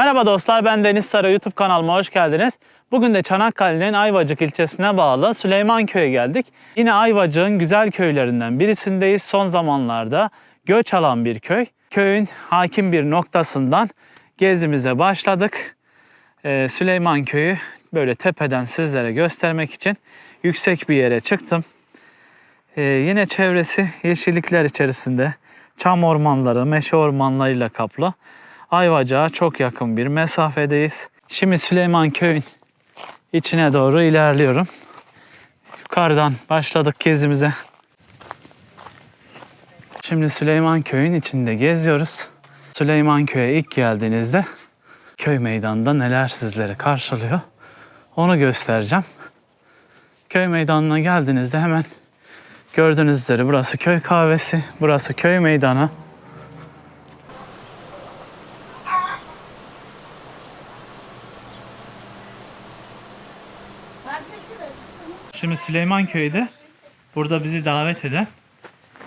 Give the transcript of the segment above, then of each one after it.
Merhaba dostlar ben Deniz Sara YouTube kanalıma hoş geldiniz. Bugün de Çanakkale'nin Ayvacık ilçesine bağlı Süleymanköy'e geldik. Yine Ayvacık'ın güzel köylerinden birisindeyiz. Son zamanlarda göç alan bir köy. Köyün hakim bir noktasından gezimize başladık. Ee, Süleymanköy'ü böyle tepeden sizlere göstermek için yüksek bir yere çıktım. Ee, yine çevresi yeşillikler içerisinde. Çam ormanları, meşe ormanlarıyla kaplı. Ayvacık'a çok yakın bir mesafedeyiz. Şimdi Süleyman Köy'ün içine doğru ilerliyorum. Yukarıdan başladık gezimize. Şimdi Süleyman Köy'ün içinde geziyoruz. Süleyman Köy'e ilk geldiğinizde köy meydanında neler sizleri karşılıyor onu göstereceğim. Köy meydanına geldiğinizde hemen gördüğünüz üzere burası köy kahvesi, burası köy meydanı. Şimdi Süleymanköy'de burada bizi davet eden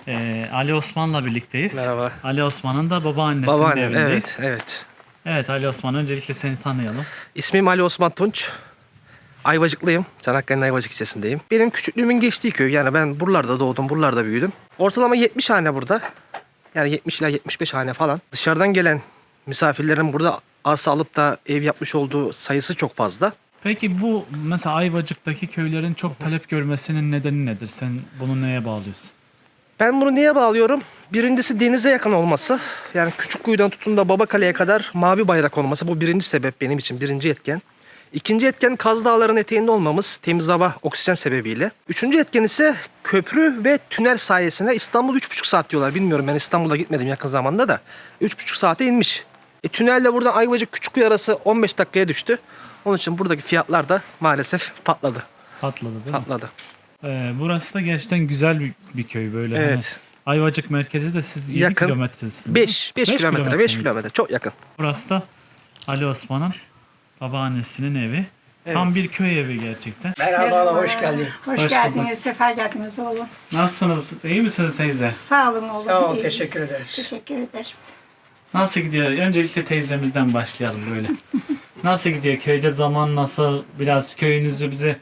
eee, Ali Osman'la birlikteyiz. Merhaba. Ali Osman'ın da babaannesinin Babaannem, evindeyiz. evet, evet. Evet Ali Osman öncelikle seni tanıyalım. İsmim Ali Osman Tunç. Ayvacıklıyım. Çanakkale'nin Ayvacık ilçesindeyim. Benim küçüklüğümün geçtiği köy. Yani ben buralarda doğdum, buralarda büyüdüm. Ortalama 70 hane burada. Yani 70 ila 75 hane falan. Dışarıdan gelen misafirlerin burada arsa alıp da ev yapmış olduğu sayısı çok fazla. Peki bu mesela Ayvacık'taki köylerin çok talep görmesinin nedeni nedir? Sen bunu neye bağlıyorsun? Ben bunu niye bağlıyorum? Birincisi denize yakın olması. Yani küçük kuyudan tutun da Babakale'ye kadar mavi bayrak olması. Bu birinci sebep benim için birinci etken. İkinci etken Kaz Dağları'nın eteğinde olmamız temiz hava, oksijen sebebiyle. Üçüncü etken ise köprü ve tünel sayesinde İstanbul 3,5 saat diyorlar. Bilmiyorum ben İstanbul'a gitmedim yakın zamanda da. 3,5 saate inmiş. E, tünelle buradan Ayvacık Küçükkuyu arası 15 dakikaya düştü. Onun için buradaki fiyatlar da maalesef patladı. Patladı değil mi? Patladı. Ee, burası da gerçekten güzel bir, bir köy böyle. hani Evet. Ayvacık merkezi de siz 7 Yakın. kilometresiniz. 5 5 Beş kilometre, 5 kilometre çok yakın. Burası da Ali Osman'ın babaannesinin evi. Tam bir köy evi gerçekten. Merhaba, hoş geldin. Hoş Hoş, bulduk. geldiniz, sefa geldiniz oğlum. Nasılsınız? İyi misiniz teyze? Sağ olun oğlum. Sağ ol, iyiyiz. teşekkür ederiz. Teşekkür ederiz. Nasıl gidiyor? Öncelikle teyzemizden başlayalım böyle. nasıl gidiyor? Köyde zaman nasıl? Biraz köyünüzü bize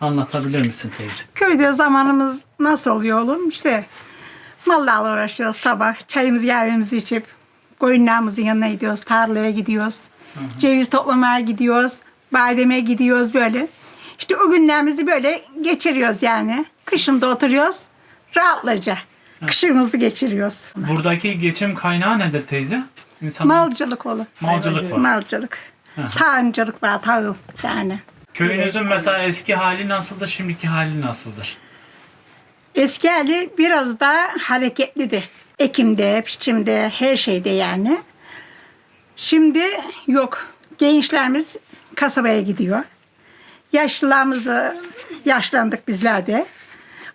anlatabilir misin teyze? Köyde zamanımız nasıl oluyor oğlum? İşte mallarla uğraşıyoruz sabah. Çayımızı kahvemizi içip koyunlarımızın yanına gidiyoruz. Tarlaya gidiyoruz. Ceviz toplamaya gidiyoruz. Bademe gidiyoruz böyle. İşte o günlerimizi böyle geçiriyoruz yani. Kışında oturuyoruz. Rahatlıca. Kışımızı geçiriyoruz. Buradaki geçim kaynağı nedir teyze? İnsanın Malcılık oğlum. malcılık var. Malcılık. Tağıncılık var, tağıl yani. Köyünüzün mesela eski hali nasıldır, şimdiki hali nasıldır? Eski hali biraz daha hareketliydi. Ekimde, biçimde, her şeyde yani. Şimdi yok. Gençlerimiz kasabaya gidiyor. Yaşlılarımız da yaşlandık bizler de.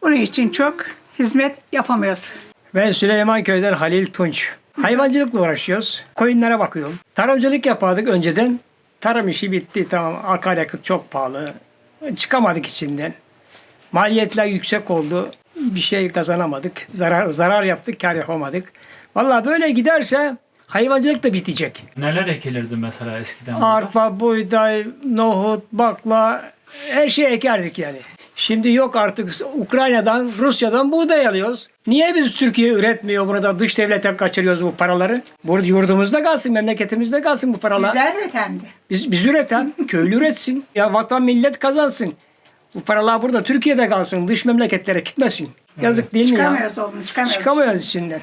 Onun için çok hizmet yapamıyoruz. Ben Süleyman Köy'den Halil Tunç. Hayvancılıkla uğraşıyoruz. Koyunlara bakıyorum. Tarımcılık yapardık önceden. Tarım işi bitti tamam. Akaryakıt çok pahalı. Çıkamadık içinden. Maliyetler yüksek oldu. Bir şey kazanamadık. Zarar zarar yaptık, kar yapamadık. Vallahi böyle giderse hayvancılık da bitecek. Neler ekilirdi mesela eskiden? Arpa, buğday, nohut, bakla her şey ekerdik yani. Şimdi yok artık Ukrayna'dan, Rusya'dan buğday alıyoruz. Niye biz Türkiye üretmiyor burada dış devlete kaçırıyoruz bu paraları? Burada yurdumuzda kalsın, memleketimizde kalsın bu paralar. Bizler üretemdi. Biz, biz üreten, köylü üretsin. Ya vatan millet kazansın. Bu paralar burada Türkiye'de kalsın, dış memleketlere gitmesin. Yazık değil mi ya? Çıkamıyoruz oğlum, çıkamıyoruz. Çıkamıyoruz içinden.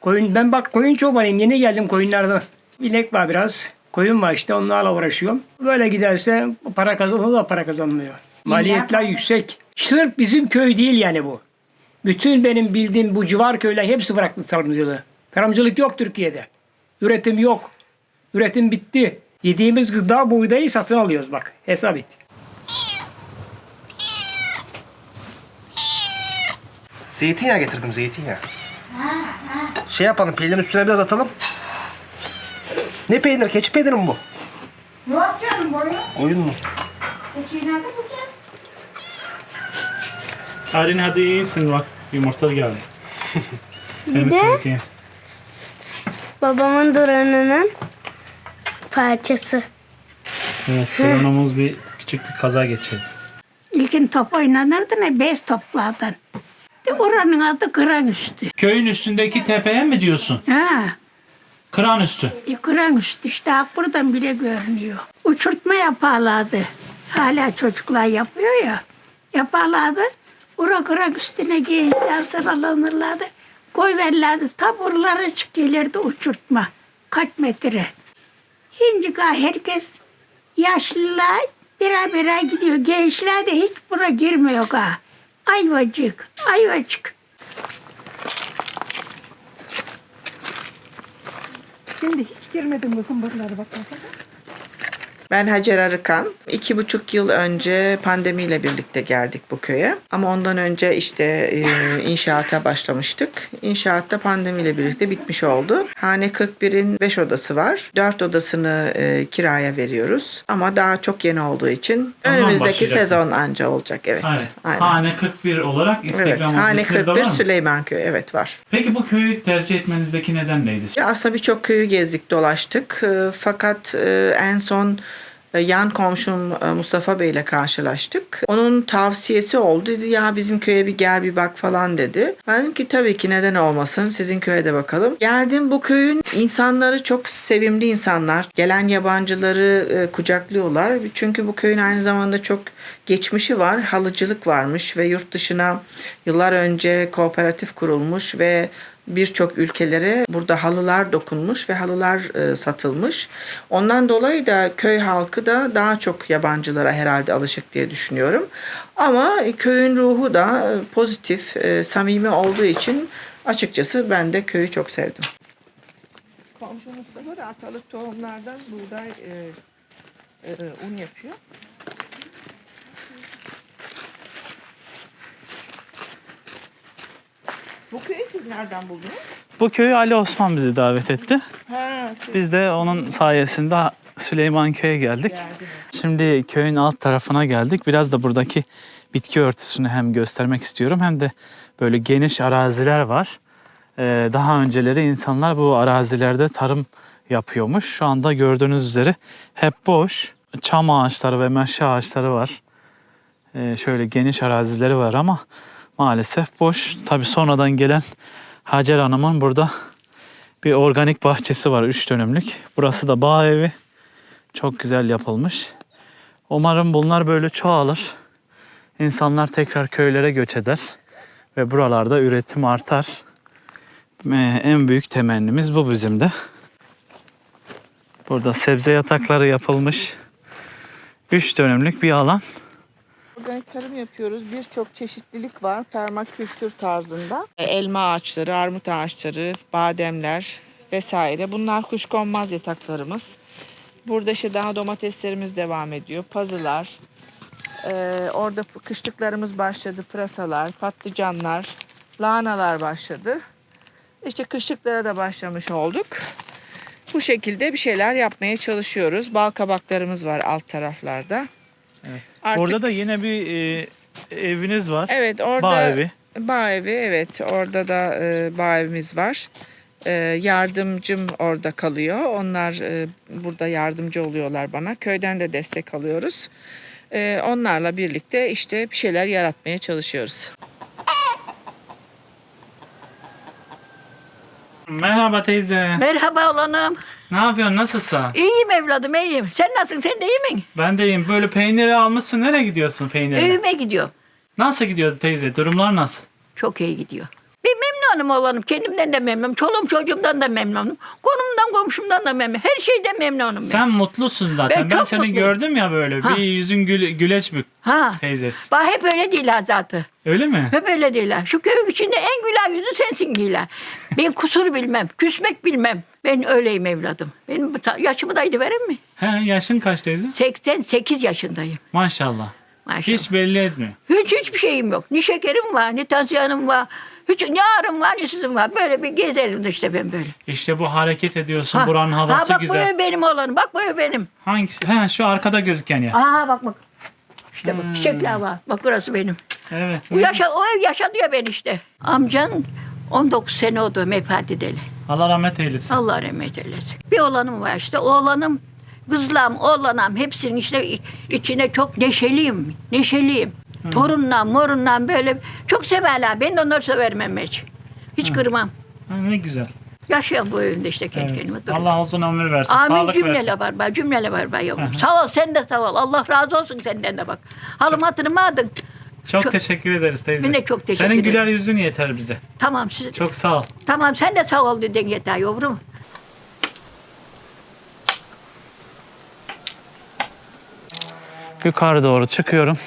Koyun, ben bak koyun çobanıyım. Yeni geldim koyunlardan. İnek var biraz. Koyun var işte onlarla uğraşıyorum. Böyle giderse para kazanılır da para kazanmıyor. Maliyetler yüksek. Sırf bizim köy değil yani bu. Bütün benim bildiğim bu civar köyler hepsi bıraktı tarımcılığı. Tarımcılık yok Türkiye'de. Üretim yok. Üretim bitti. Yediğimiz gıda buğdayı satın alıyoruz bak. Hesap et. Zeytinyağı getirdim zeytinyağı. Şey yapalım peynirin üstüne biraz atalım. Ne peynir? Keçi peyniri mi bu? Yok canım boyu. Koyun mu? Keçiyi nerede? Arin hadi iyisin bak yumurta geldi. Seni Bir de- sevdiğin. Babamın duranının parçası. Evet, torunumuz bir küçük bir kaza geçirdi. İlkin top oynanırdı ne bez toplardan. De oranın adı Kıran Üstü. Köyün üstündeki tepeye mi diyorsun? Ha, Kıran üstü. e, Kıran Üstü işte bak buradan bile görünüyor. Uçurtma yaparlardı. Hala çocuklar yapıyor ya. Yaparlardı. Ura Kıran Üstüne gençler sıralanırlardı. Koy verirlerdi. Taburlara çık gelirdi uçurtma. Kaç metre. Şimdi herkes yaşlılar birer birer gidiyor. Gençler de hiç bura girmiyor gal. Ayvacık, ayvacık. Şimdi hiç girmedim kızım buralara bak. Ben Hacer Arıkan. İki buçuk yıl önce pandemiyle birlikte geldik bu köye. Ama ondan önce işte e, inşaata başlamıştık. İnşaatta pandemiyle birlikte bitmiş oldu. Hane 41'in 5 odası var. 4 odasını e, kiraya veriyoruz. Ama daha çok yeni olduğu için Ondan önümüzdeki sezon anca olacak. Evet. Evet. Aynen. Hane 41 olarak Evet. Instagram Hane adresinizde var 41 mı? Süleymanköy. Evet var. Peki bu köyü tercih etmenizdeki neden neydi? Ya aslında birçok köyü gezdik, dolaştık. E, Fakat en son yan komşum e, Mustafa Bey ile karşılaştık. Onun tavsiyesi oldu. Dedi ya bizim köye bir gel bir bak falan dedi. Ben dedim ki tabii ki neden olmasın. Sizin köye de bakalım. Geldim bu köyün insanları çok sevimli insanlar. Gelen yabancıları e, kucaklıyorlar. Çünkü bu köyün aynı zamanda çok geçmişi var. Halıcılık varmış ve yurt dışına yıllar önce kooperatif kurulmuş ve birçok ülkelere burada halılar dokunmuş ve halılar e, satılmış. Ondan dolayı da köy halkı da daha çok yabancılara herhalde alışık diye düşünüyorum. Ama köyün ruhu da e, pozitif, e, samimi olduğu için açıkçası ben de köyü çok sevdim. Komşu Mustafa da atalık tohumlardan buğday e, un yapıyor. Bu köyü siz nereden buldunuz? Bu köyü Ali Osman bizi davet etti. Ha, siz Biz de onun sayesinde Süleymanköy'e geldik. geldiniz. Şimdi köyün alt tarafına geldik. Biraz da buradaki bitki örtüsünü hem göstermek istiyorum hem de böyle geniş araziler var. Ee, daha önceleri insanlar bu arazilerde tarım yapıyormuş. Şu anda gördüğünüz üzere hep boş. Çam ağaçları ve meşe ağaçları var. Ee, şöyle geniş arazileri var ama maalesef boş. Tabii sonradan gelen Hacer Hanım'ın burada bir organik bahçesi var 3 dönümlük. Burası da bağ evi. Çok güzel yapılmış. Umarım bunlar böyle çoğalır. İnsanlar tekrar köylere göç eder ve buralarda üretim artar. Ee, En büyük temennimiz bu bizim de. Burada sebze yatakları yapılmış. 3 dönümlük bir alan. Organik tarım yapıyoruz. Birçok çeşitlilik var permakültür tarzında. E, Elma ağaçları, armut ağaçları, bademler vesaire. Bunlar kuşkonmaz yataklarımız. Burada işte daha domateslerimiz devam ediyor. Pazılar. Ee, orada kışlıklarımız başladı. Pırasalar, patlıcanlar, lahanalar başladı. İşte kışlıklara da başlamış olduk. Bu şekilde bir şeyler yapmaya çalışıyoruz. Bal kabaklarımız var alt taraflarda. Artık- Orada da yine bir e, eviniz var. Evet orada Bağ evi. Bağ evi evet orada da e, bağ evimiz var. E, yardımcım orada kalıyor. Onlar e, burada yardımcı oluyorlar bana. Köyden de destek alıyoruz. E, onlarla birlikte işte bir şeyler yaratmaya çalışıyoruz. Merhaba teyze. Merhaba olanım. Ne yapıyorsun? Nasılsın? İyiyim evladım iyiyim. Sen nasılsın? Sen de iyi misin? Ben de iyiyim. Böyle peyniri almışsın. Nereye gidiyorsun peynirle? Evime gidiyorum. Nasıl gidiyor teyze? Durumlar nasıl? Çok iyi gidiyor. Bir memnunum olanım. Kendimden de memnunum. Çoluğum çocuğumdan da memnunum. Konumdan komşumdan da memnunum. Her şeyden memnunum. ben. Sen mutlusun zaten. Ben Ben, çok seni mutluyum. gördüm ya böyle. Ha. Bir yüzün gül, güleç bir Ha. teyzesi. Bak hep öyle değil ha zaten. Öyle mi? Hep öyle değil ha. Şu köyün içinde en güler yüzü sensin Gila. Ben kusur bilmem. Küsmek bilmem. Ben öyleyim evladım. Benim bu- yaşımı da vereyim mi? He, yaşın kaç teyze? 88 yaşındayım. Maşallah. Maşallah. Hiç belli etmiyor. Hiç hiçbir şeyim yok. Ne şekerim var, ne tansiyonum var. Hiç ne ağrım var, ne sızım var. Böyle bir gezerim de işte ben böyle. İşte bu hareket ediyorsun. Ha, Buranın havası ha, bak güzel. bu ev benim oğlanım. Bak bu benim. Hangisi? He, şu arkada gözüken ya. Aa bak bak. İşte Hmm. bak çiçekler var. Bak burası benim. Evet. Bu yaşa, o ev yaşadı ya ben işte. Amcan 19 sene oldu vefat edeli. Allah rahmet eylesin. Allah rahmet eylesin. Bir oğlanım var işte. Oğlanım Kızlam, oğlanam hepsinin içine, içine çok neşeliyim. Neşeliyim. Torunla, morunla böyle çok severler. Ben de onları severim emmeci. Hiç kırmam. Ha, ne güzel. Yaşıyorum bu evinde işte kendi Evet. kendime. duruyorum. Allah uzun ömür versin. Amin sağlık versin. cümleyle var be, cümleyle var be yavrum. Sağ ol, sen de sağ ol. Allah razı olsun senden de bak. Halım hatırımı aldın. Çok, Çok- teşekkür ederiz teyze. Ben de çok teşekkür Senin ederim. güler yüzün yeter bize. Tamam siz, Çok sağ ol. tamam sen de sağ ol dedin yeter yavrum. Yukarı doğru çıkıyorum.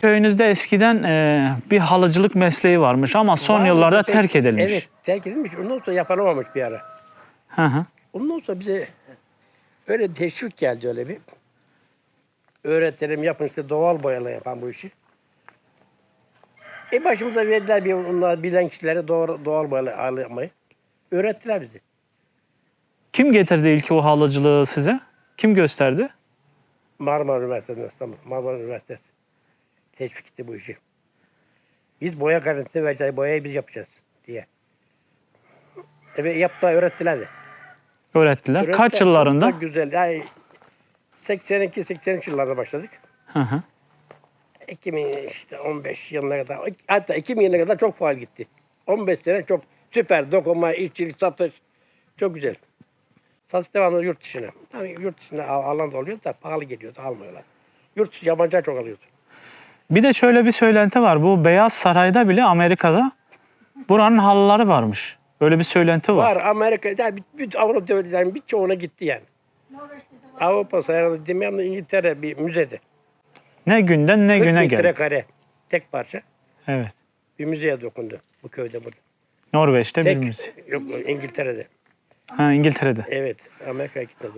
Köyünüzde eskiden e, bir halıcılık mesleği varmış ama son Var yıllarda terk edilmiş. Evet terk edilmiş. Ondan sonra yapılamamış bir ara. Hı hı. Ondan sonra bize öyle teşvik geldi öyle bir. Öğretelim yapın işte doğal boyalı yapan bu işi. E başımıza verdiler bir onlar bilen kişilere doğal, doğal boyalı yapmayı. Öğrettiler bizi. Kim getirdi ilk o halıcılığı size? Kim gösterdi? Marmara Üniversitesi İstanbul. Marmara Üniversitesi. Teşvik etti bu işi. Biz boya garantisi vereceğiz. Boyayı biz yapacağız diye. Evet yaptı öğrettiler de. Öğrettiler. Öğrettiler. Kaç yıllarında? Çok güzel. Yani 82-83 yıllarda başladık. Hı hı. 2000 işte 15 yılına kadar hatta 2000 yılına kadar çok faal gitti. 15 sene çok süper dokuma, işçilik, satış çok güzel. Satış devamlı yurt dışına. Tabii yurt dışında al- alan da oluyor da pahalı geliyordu almıyorlar. Yurt dışı yabancılar çok alıyordu. Bir de şöyle bir söylenti var. Bu Beyaz Saray'da bile Amerika'da buranın halıları varmış. Öyle bir söylenti var. Var Amerika, yani bütün Avrupa devletlerinin birçoğuna gitti yani. Avrupa sayarında demeyeyim de İngiltere bir müzede. Ne günden ne 40 güne metre geldi. kare tek parça Evet. bir müzeye dokundu bu köyde burada. Norveç'te bir Tek, müze. yok İngiltere'de. Ha, İngiltere'de. Evet Amerika'ya gitmedi.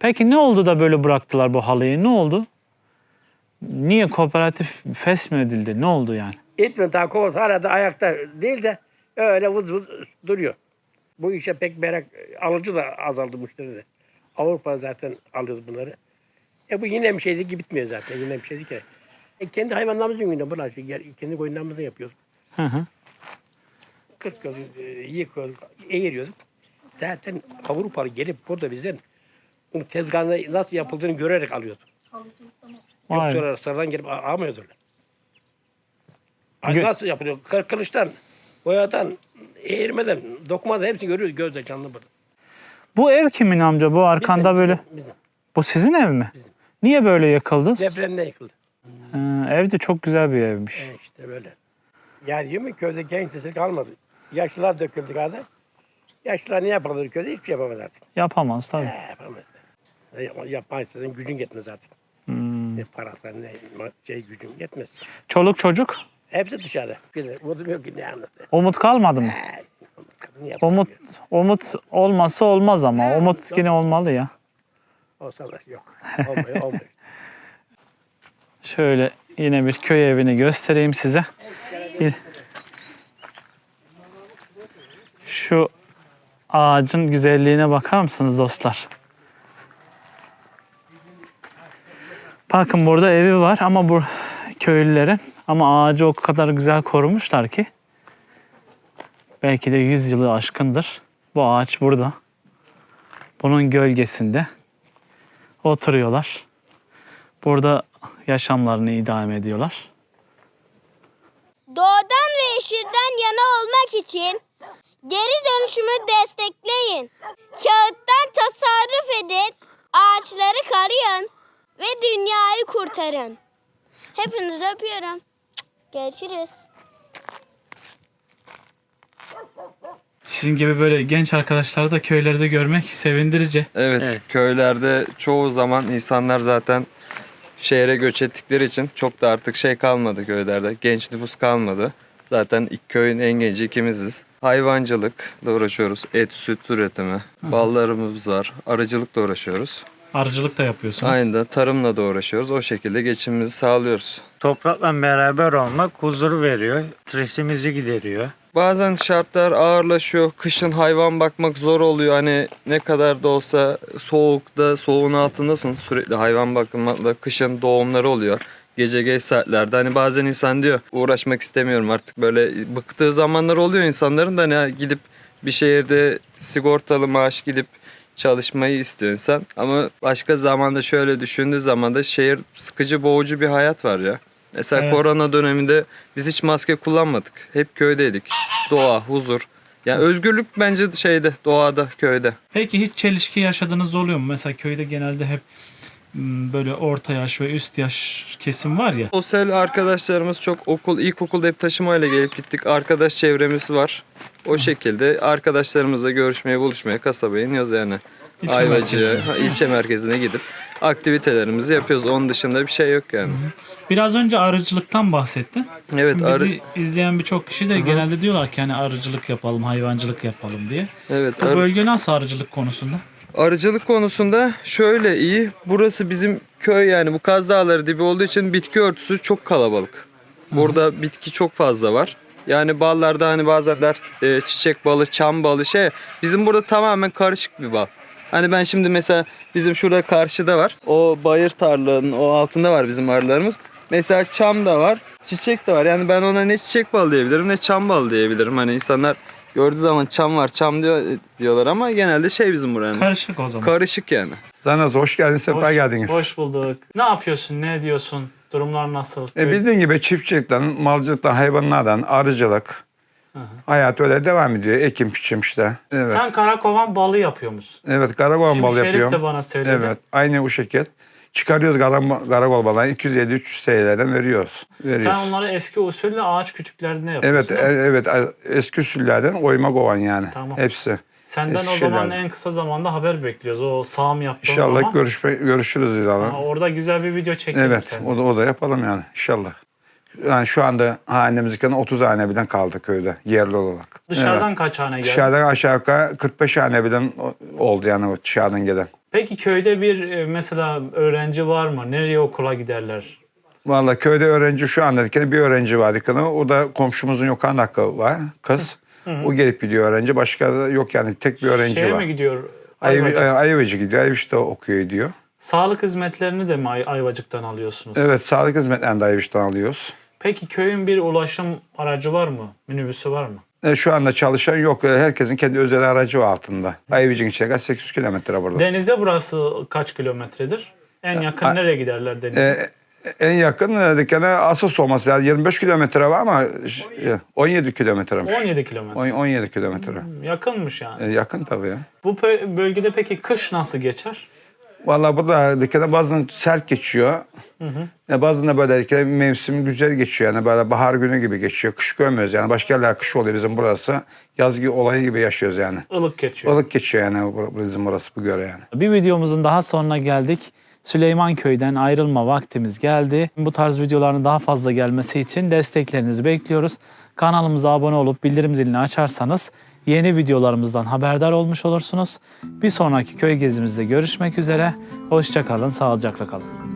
Peki ne oldu da böyle bıraktılar bu halıyı? Ne oldu? Niye kooperatif fesmedildi? Ne oldu yani? İtmen daha kovat hala da ayakta değil de öyle vız vız duruyor. Bu işe pek merak alıcı da azaldı müşteri de. Avrupa zaten alıyordu bunları. E bu yine bir şeydi ki bitmiyor zaten. Yine bir şeydi ki. E kendi hayvanlarımızın şey, yer- Kendi koyunlarımızı yapıyoruz. Hı hı. Kırkıyoruz, e, yıkıyoruz, eğiriyoruz. Zaten Avrupalı gelip burada bizden bu tezgahında nasıl yapıldığını görerek alıyordu. Vay. Yoksa sıradan gelip a- almıyordular. Ay Gö- nasıl yapılıyor? Kır, kılıçtan, boyadan, eğirmeden, dokumadan hepsini görüyoruz gözle canlı burada. Bu ev kimin amca? Bu arkanda Bizim, böyle. Bizim, bizim. Bu sizin ev mi? Niye böyle yakıldı? Depremde yıkıldı. Ha, ev de çok güzel bir evmiş. E işte böyle. Yani diyor mu köyde genç nesil kalmadı. Yaşlılar döküldü kadar. Yaşlılar ne yapamadı köyde? Hiçbir şey yapamaz artık. Yapamaz tabii. He, yapamaz. E, yap- Yapman istesen gücün yetmez artık. Hmm. Ne parası ne şey gücün yetmez. Çoluk çocuk. Hepsi dışarıda. Bir de Umudum yok ki ne anlatır. Umut kalmadı mı? Ne yaptı Umut umut olması olmaz ama umut yine olmalı ya. Olsa da yok. Olmuyor, olmuyor. Şöyle yine bir köy evini göstereyim size. Bir- Şu ağacın güzelliğine bakar mısınız dostlar? Bakın burada evi var ama bu köylülerin ama ağacı o kadar güzel korumuşlar ki belki de 100 yılı aşkındır. Bu ağaç burada. Bunun gölgesinde oturuyorlar. Burada yaşamlarını idame ediyorlar. Doğadan ve yeşilden yana olmak için geri dönüşümü destekleyin. Kağıttan tasarruf edin, ağaçları karayın ve dünyayı kurtarın. Hepinizi öpüyorum. Görüşürüz. Sizin gibi böyle genç arkadaşları da köylerde görmek sevindirici. Evet, Evet. köylerde çoğu zaman insanlar zaten şehre göç ettikleri için çok da artık şey kalmadı köylerde. Genç nüfus kalmadı. Zaten ilk köyün en genci ikimiziz. Hayvancılıkla uğraşıyoruz. Et, süt üretimi. Ballarımız var. Arıcılıkla uğraşıyoruz. Arıcılık da yapıyorsunuz. Aynı tarımla da uğraşıyoruz. O şekilde geçimimizi sağlıyoruz. Toprakla beraber olmak huzur veriyor, stresimizi gideriyor. Bazen şartlar ağırlaşıyor. Kışın hayvan bakmak zor oluyor. Hani ne kadar da olsa soğukta, soğuğun altındasın. Sürekli hayvan bakmakla kışın doğumları oluyor. Gece geç saatlerde hani bazen insan diyor uğraşmak istemiyorum artık böyle bıktığı zamanlar oluyor insanların da hani gidip bir şehirde sigortalı maaş gidip çalışmayı istiyor insan. Ama başka zamanda şöyle düşündüğü zaman da şehir sıkıcı boğucu bir hayat var ya. Mesela Evet. korona döneminde biz hiç maske kullanmadık. Hep köydeydik. Doğa, huzur. Yani özgürlük bence şeyde, doğada, köyde. Peki hiç çelişki yaşadığınız oluyor mu? Mesela köyde genelde hep böyle orta yaş ve üst yaş kesim var ya. Sosyal arkadaşlarımız çok okul, ilkokulda hep taşımayla gelip gittik. Arkadaş çevremiz var. O şekilde arkadaşlarımızla görüşmeye, buluşmaya kasabaya iniyoruz yani. İlçe Ayvacı'ya, merkezine. ilçe merkezine gidip aktivitelerimizi yapıyoruz. Onun dışında bir şey yok yani. Biraz önce arıcılıktan bahsettin. Evet, Şimdi bizi arı, izleyen birçok kişi de genelde diyorlar ki hani arıcılık yapalım, hayvancılık yapalım diye. evet, Bu arı- bölge nasıl arıcılık konusunda? Arıcılık konusunda şöyle iyi. Burası bizim köy yani bu Kaz Dağları dibi olduğu için bitki örtüsü çok kalabalık. Burada bitki çok fazla var. Yani ballarda hani bazenler e, çiçek balı, çam balı şey. Bizim burada tamamen karışık bir bal. Hani ben şimdi mesela bizim şurada karşıda var. O bayır tarlanın o altında var bizim arılarımız. Mesela çam da var, çiçek de var. Yani ben ona ne çiçek bal diyebilirim ne çam bal diyebilirim. Hani insanlar gördüğü zaman çam var, çam diyor diyorlar ama genelde şey bizim buranın. Karışık o zaman. Karışık yani. Zanaz hoş geldiniz, sefa Hoş- geldiniz. Hoş bulduk. Ne yapıyorsun? Ne ediyorsun? Durumlar nasıl? E, bildiğin gibi çiftçilikten, malcılıktan, hayvanlardan, arıcılık. Hayat öyle devam ediyor. Ekim biçim işte. Evet. Sen karakovan balı yapıyor musun? Evet, karakol Şimdi balı Şerif yapıyorum. de bana söyledi. Evet, aynı bu şekil. Çıkarıyoruz karakol, karakol balını 250-300 TL'den veriyoruz. veriyoruz. Sen onları eski usulle ağaç kütüklerinde yapıyorsun. Evet, e- evet eski usullerden oyma kovan yani. Tamam. Hepsi. Senden eski o zaman şeylerden. en kısa zamanda haber bekliyoruz. O sağım yaptığın İnşallah zaman. görüşme, görüşürüz. Ha, orada güzel bir video çekelim Evet, o da, o da yapalım yani inşallah. Yani şu anda hanemizden 30 hane birden kaldı köyde yerli olarak. Dışarıdan Evet. kaç hane geldi? Dışarıdan aşağı yukarı 45 hane birden oldu yani o dışarıdan gelen. Peki köyde bir e, mesela öğrenci var mı? Nereye okula giderler? Vallahi köyde öğrenci şu anda bir öğrenci var dikene. Orada komşumuzun Yokan hakkı var kız. O gelip gidiyor öğrenci. Başka da yok yani tek bir öğrenci Şeye var. mi gidiyor? Ayv Ayvacık? Ayvacı gidiyor. Ayvacık'ta okuyor diyor. Sağlık hizmetlerini de mi Ay- Ayvacık'tan alıyorsunuz? Evet sağlık hizmetlerini de Ayvacık'tan alıyoruz. Peki köyün bir ulaşım aracı var mı? Minibüsü var mı? E, şu anda çalışan yok. E, Herkesin kendi özel aracı var altında. Ayvacık'ın içine kadar 800 kilometre burada. Denize burası kaç kilometredir? En yakın A- nereye giderler denize? E, en yakın e, dikene Asos olması lazım. 25 kilometre var ama e, 17 kilometremiş. 17 kilometre. On- 17 kilometre. Yakınmış yani. E, yakın tabii ya. Bu pö- bölgede peki kış nasıl geçer? Vallahi burada dikene bazen sert geçiyor. E, bazen de böyle dikene mevsim güzel geçiyor. Yani böyle bahar günü gibi geçiyor. Kış görmüyoruz yani. Başka yerler kış oluyor bizim burası. Yaz gibi olayı gibi yaşıyoruz yani. Ilık geçiyor. Ilık geçiyor yani bu- bizim burası bu göre yani. Bir videomuzun daha sonuna geldik. Süleyman Köy'den ayrılma vaktimiz geldi. Bu tarz videoların daha fazla gelmesi için desteklerinizi bekliyoruz. Kanalımıza abone olup bildirim zilini açarsanız yeni videolarımızdan haberdar olmuş olursunuz. Bir sonraki köy gezimizde görüşmek üzere. Hoşçakalın, sağlıcakla kalın.